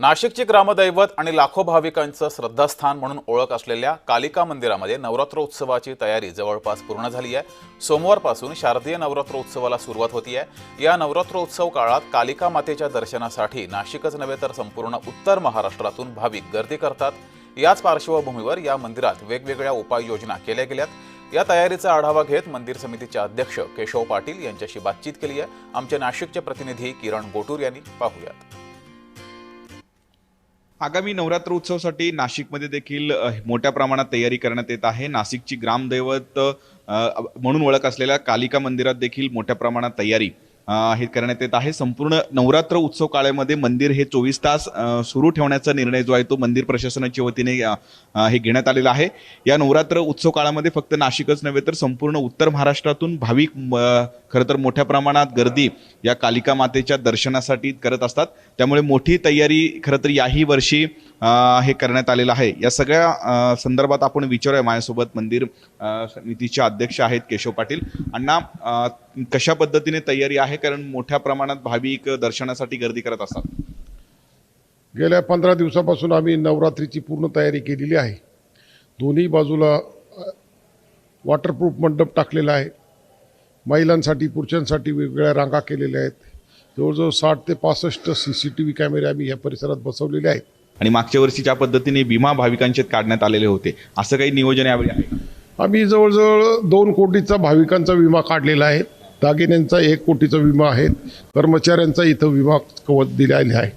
नाशिकची ग्रामदैवत आणि लाखो भाविकांचं श्रद्धास्थान म्हणून ओळख असलेल्या कालिका मंदिरामध्ये नवरात्रोत्सवाची तयारी जवळपास पूर्ण झाली आहे. सोमवारपासून शारदीय नवरात्रोत्सवाला सुरुवात होती आहे. या नवरात्रोत्सव काळात कालिका मातेच्या दर्शनासाठी नाशिकच नव्हे तर संपूर्ण उत्तर महाराष्ट्रातून भाविक गर्दी करतात. याच पार्श्वभूमीवर या मंदिरात वेगवेगळ्या उपाययोजना केल्या गेल्यात. या तयारीचा आढावा घेत मंदिर समितीचे अध्यक्ष केशव पाटील यांच्याशी बातचीत केली आहे. आमचे नाशिकचे प्रतिनिधी किरण गोटूर यांनी पाहूयात. आगामी नवरात्र उत्सवासाठी नाशिकमध्ये देखील मोठ्या प्रमाणात तयारी करण्यात येत आहे. नाशिकची ग्रामदैवत म्हणून ओळख असलेल्या कालिका मंदिरात देखील मोठ्या प्रमाणात तयारी हे करण्यात येत आहे. संपूर्ण नवरात्र उत्सव काळामध्ये मंदिर हे चोवीस तास सुरू ठेवण्याचा निर्णय जो आहे तो मंदिर प्रशासनाच्या वतीने हे घेण्यात आलेला आहे. या नवरात्र उत्सव काळामध्ये फक्त नाशिकच नव्हे तर संपूर्ण उत्तर महाराष्ट्रातून भाविक खरं तर मोठ्या प्रमाणात गर्दी या कालिका मातेच्या दर्शनासाठी करत असतात. त्यामुळे मोठी तयारी खरं तर याही वर्षी हे करण्यात आलेलं आहे. या सगळ्या संदर्भात आपण विचारूया. माझ्यासोबत मंदिर समितीचे अध्यक्ष आहेत केशव पाटील. अण्णा कशा पद्धतीने तयारी आहे? कारण मोठ्या प्रमाणात भाविक दर्शनासाठी गर्दी करत असतात. गेल्या पंधरा दिवसापासून आम्ही नवरात्रीची पूर्ण तयारी केलेली आहे. दोन्ही बाजूला वॉटरप्रूफ मंडप टाकलेला आहे. महिलांसाठी पुरुषांसाठी वेगवेगळ्या रांगा केलेल्या आहेत. जवळजवळ साठ ते पासष्ट सी सी टी व्ही कॅमेरे आम्ही या परिसरात बसवलेले आहेत. आणि मागच्या वर्षी ज्या पद्धतीने विमा भाविकांचे काढण्यात आलेले होते असं काही नियोजन यावेळी आहे? आम्ही जवळजवळ दोन कोटीचा भाविकांचा विमा काढलेला आहे. दागिन्यांचा एक कोटीचा विमा आहे. कर्मचाऱ्यांचा इथं विमा कवच दिलेला आहे.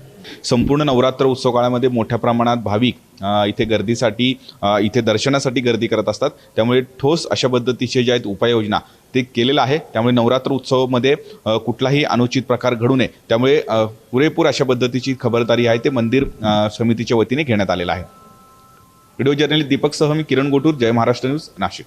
संपूर्ण नवरात्र उत्सव काळामध्ये मोठ्या प्रमाणात भाविक इथे गर्दीसाठी इथे दर्शनासाठी गर्दी करत असतात. त्यामुळे ठोस अशा पद्धतीचे ज्या आहेत उपाययोजना ते केलेलं आहे. त्यामुळे नवरात्र उत्सवामध्ये कुठलाही अनुचित प्रकार घडू नये. त्यामुळे पुरेपूर अशा पद्धतीची खबरदारी आहे ते मंदिर समितीच्या वतीने घेण्यात आलेलं आहे. व्हिडिओ जर्नलिस्ट दीपक सह मी किरण गोटूर जय महाराष्ट्र न्यूज नाशिक.